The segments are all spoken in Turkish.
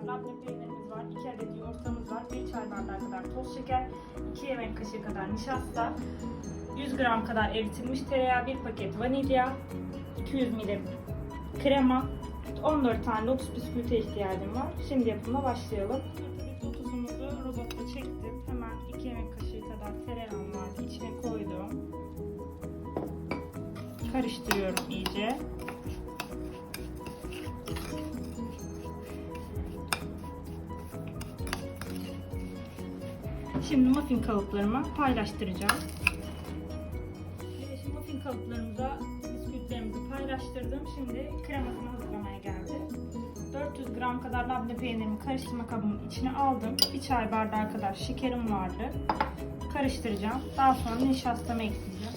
kadar labne peynirimiz var. 2 adet yumurtamız var. 1 çay bardağı kadar toz şeker. 2 yemek kaşığı kadar nişasta. 100 gram kadar eritilmiş tereyağı. 1 paket vanilya. 200 ml krema. 14 tane lotus bisküvite ihtiyacım var. Şimdi yapımına başlayalım. Lotusumuzu robotta çektim. Hemen 2 yemek kaşığı kadar tereyağım var. İçine koydum. Karıştırıyorum iyice. Şimdi muffin kalıplarımı paylaştıracağım. Şimdi muffin kalıplarımıza bisküvitlerimizi paylaştırdım. Şimdi kremasını hazırlamaya geldi. 400 gram kadar labne peynirimi karıştırma kabımın içine aldım. Bir çay bardağı kadar şekerim vardı. Karıştıracağım. Daha sonra nişastamı ekleyeceğim.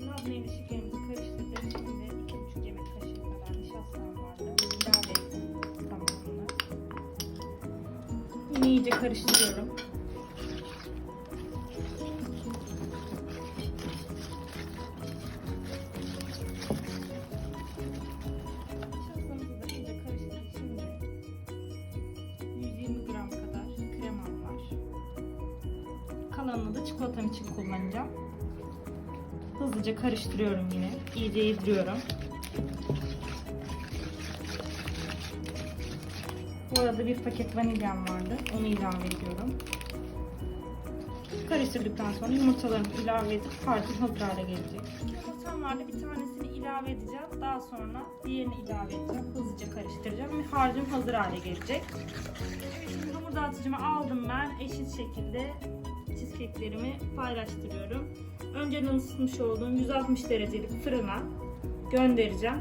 Labne ile şekerimizi karıştırdım. Şimdi 2,5 yemek kaşığı kadar nişastam vardı. İlave ettim tamamını. Yine iyice karıştırıyorum. Kalanını da çikolatam için kullanacağım. Hızlıca karıştırıyorum yine. İyice yediriyorum. Bu arada bir paket vanilyam vardı. Onu ilave ediyorum. Karıştırdıktan sonra yumurtalarımı ilave edip harcım hazır hale gelecek. Yumurtam vardı. Bir tanesini ilave edeceğim. Daha sonra diğerini ilave edeceğim. Hızlıca karıştıracağım ve harcım hazır hale gelecek. Evet şimdi hamur dağıtıcımı aldım ben. Eşit şekilde cheesecake'lerimi paylaştırıyorum. Önceden ısıtmış olduğum 160 derecelik fırına göndereceğim.